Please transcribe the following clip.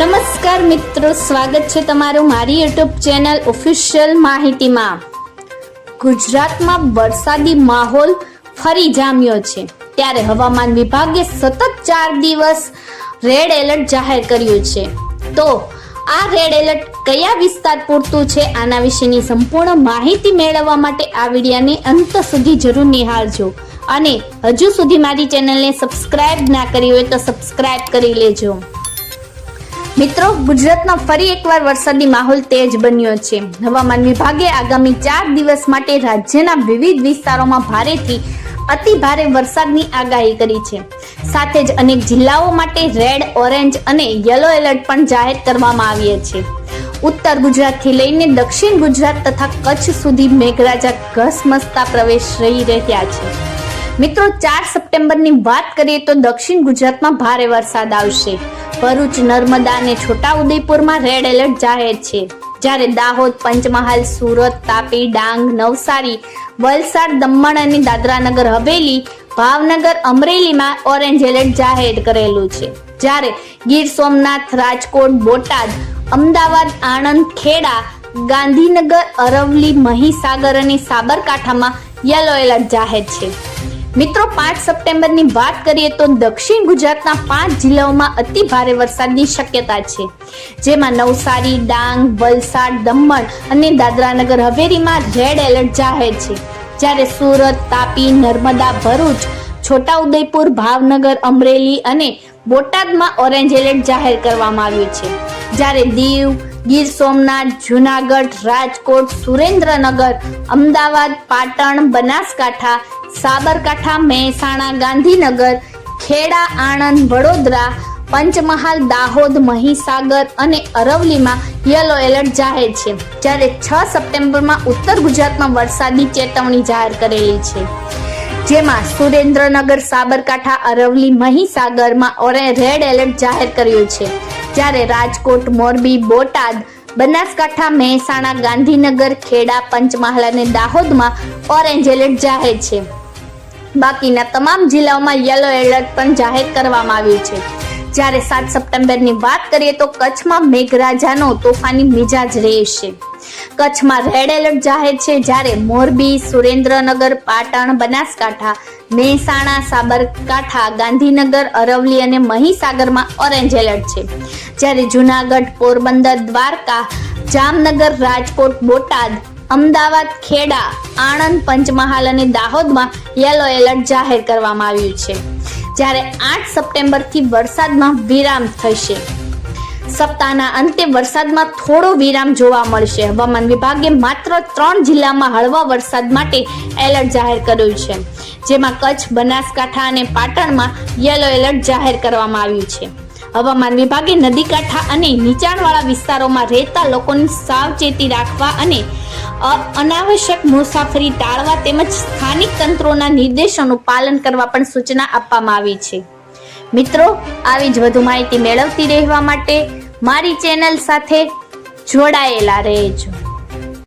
નમસ્કાર મિત્રો, સ્વાગત છે તમારું મારી યુટ્યુબ ચેનલ ઓફિશિયલ માહિતીમાં. ગુજરાતમાં વરસાદી માહોલ ફરી જામ્યો છે. ત્યારે હવામાન વિભાગે સતત ચાર દિવસ રેડ એલર્ટ જાહેર કર્યું છે. તો આ રેડ એલર્ટ કયા વિસ્તાર પૂરતું છે? આના વિશેની સંપૂર્ણ માહિતી મેળવવા માટે આ વિડીયાને અંત સુધી જરૂર નિહાળજો. અને હજુ સુધી મારી ચેનલને સબસ્ક્રાઇબ ના કરી હોય તો સબસ્ક્રાઇબ કરી લેજો. મિત્રો, ગુજરાતમાં ફરી એકવાર વરસાદી માહોલ તેજ બન્યો છે. હવામાન વિભાગે આગામી ચાર દિવસ માટે રાજ્યના વિવિધ વિસ્તારોમાં ભારેથી અતિ ભારે વરસાદની આગાહી કરી છે. સાથે જ અનેક જિલ્લાઓ માટે રેડ, ઓરેન્જ અને યલો એલર્ટ પણ જાહેર કરવામાં આવી છે. ઉત્તર ગુજરાતથી લઈને દક્ષિણ ગુજરાત તથા કચ્છ સુધી મેઘરાજા ઘસમસતા પ્રવેશ રહી રહ્યા છે. મિત્રો, ચાર સપ્ટેમ્બરની વાત કરીએ તો દક્ષિણ ગુજરાતમાં ભારે વરસાદ આવશે. ભરૂચ નર્મદા અને છોટાઉદેપુરમાં રેડ એલર્ટ જાહેર છે. જ્યારે દાહોદ, પંચમહાલ, સુરત, તાપી, ડાંગ, નવસારી, વલસાડ, દમણ અને દાદરાનગર હવેલી, ભાવનગર, અમરેલીમાં ઓરેન્જ એલર્ટ જાહેર કરેલું છે. જ્યારે ગીર સોમનાથ, રાજકોટ, બોટાદ, અમદાવાદ, આણંદ, ખેડા, ગાંધીનગર અરવલી મહીસાગર અને સાબરકાંઠામાં યલો એલર્ટ જાહેર છે. મિત્રો, પાંચ સપ્ટેમ્બરની વાત કરીએ તો દક્ષિણ ગુજરાતના પાંચ જિલ્લાઓમાં અતિ ભારે વરસાદની શક્યતા છે. જેમાં નવસારી, ડાંગ, વલસાડ, દમણ અને દાદરાનગર હવેલીમાં રેડ એલર્ટ જાહેર છે. જ્યારે સુરત, તાપી, નર્મદા, ભરૂચ, છોટાઉદેપુર, ભાવનગર, અમરેલી અને બોટાદમાં ઓરેન્જ એલર્ટ જાહેર કરવામાં આવ્યું છે. જ્યારે દીવ, ગીર સોમનાથ, જુનાગઢ, રાજકોટ, સુરેન્દ્રનગર, અમદાવાદ, પાટણ, બનાસકાંઠા સાબરકાંઠા, મહેસાણા, ગાંધીનગર, ખેડા, આણંદ, વડોદરા, પંચમહાલ, દાહોદ, મહીસાગર અને અરવલીમાં યલો એલર્ટ જાહેર છે, જ્યારે છ સપ્ટેમ્બરમાં ઉત્તર ગુજરાતમાં વરસાદની ચેતવણી જાહેર કરેલી છે. જેમાં સુરેન્દ્રનગર, સાબરકાંઠા અરવલી મહીસાગરમાં ઓરે રેડ એલર્ટ જાહેર કર્યું છે, જ્યારે રાજકોટ, મોરબી, બોટાદ, બનાસકાંઠા, મહેસાણા, ગાંધીનગર, ખેડા, પંચમહાલ અને દાહોદમાં ઓરેન્જ એલર્ટ જાહેર છે. બાકીના તમામ જિલ્લાઓમાં યલો એલર્ટ પણ જાહેર કરવામાં આવ્યું છે. જ્યારે સાત સપ્ટેમ્બરની વાત કરીએ તો કચ્છમાં મેઘરાજાનો તોફાની મિજાજ રહેશે. કચ્છમાં રેડ એલર્ટ જાહેર છે જ્યારે મોરબી, સુરેન્દ્રનગર, પાટણ, બનાસકાંઠા, મહેસાણા, સાબરકાંઠા, ગાંધીનગર અરવલી અને મહીસાગરમાં ઓરેન્જ એલર્ટ છે. જ્યારે જુનાગઢ, પોરબંદર, દ્વારકા, જામનગર, રાજકોટ, બોટાદ અમદાવાદ ખેડા, આણંદ પંચમહાલ અને દાહોદમાં યલો એલર્ટ જાહેર કરવામાં આવ્યું છે. જ્યારે આઠ સપ્ટેમ્બરથી વરસાદમાં વિરામ થશે. સપ્તાહના અંતે વરસાદમાં થોડો વિરામ જોવા મળશે. હવામાન વિભાગે માત્ર ત્રણ જિલ્લામાં હળવા વરસાદ માટે એલર્ટ જાહેર કર્યું છે. જેમાં કચ્છ, બનાસકાંઠા અને પાટણમાં યલો એલર્ટ જાહેર કરવામાં આવ્યું છે. હવામાન વિભાગે નદી કાંઠા અને નીચાણવાળા વિસ્તારોમાં રહેતા લોકોની સાવચેતી રાખવા અને અનાવશ્યક મુસાફરી ટાળવા તેમજ સ્થાનિક તંત્રોના નિર્દેશોનું પાલન કરવા પણ સૂચના આપવામાં આવી છે. મિત્રો, આવી જ વધુ માહિતી મેળવતી રહેવા માટે મારી ચેનલ સાથે જોડાયેલા રહેજો.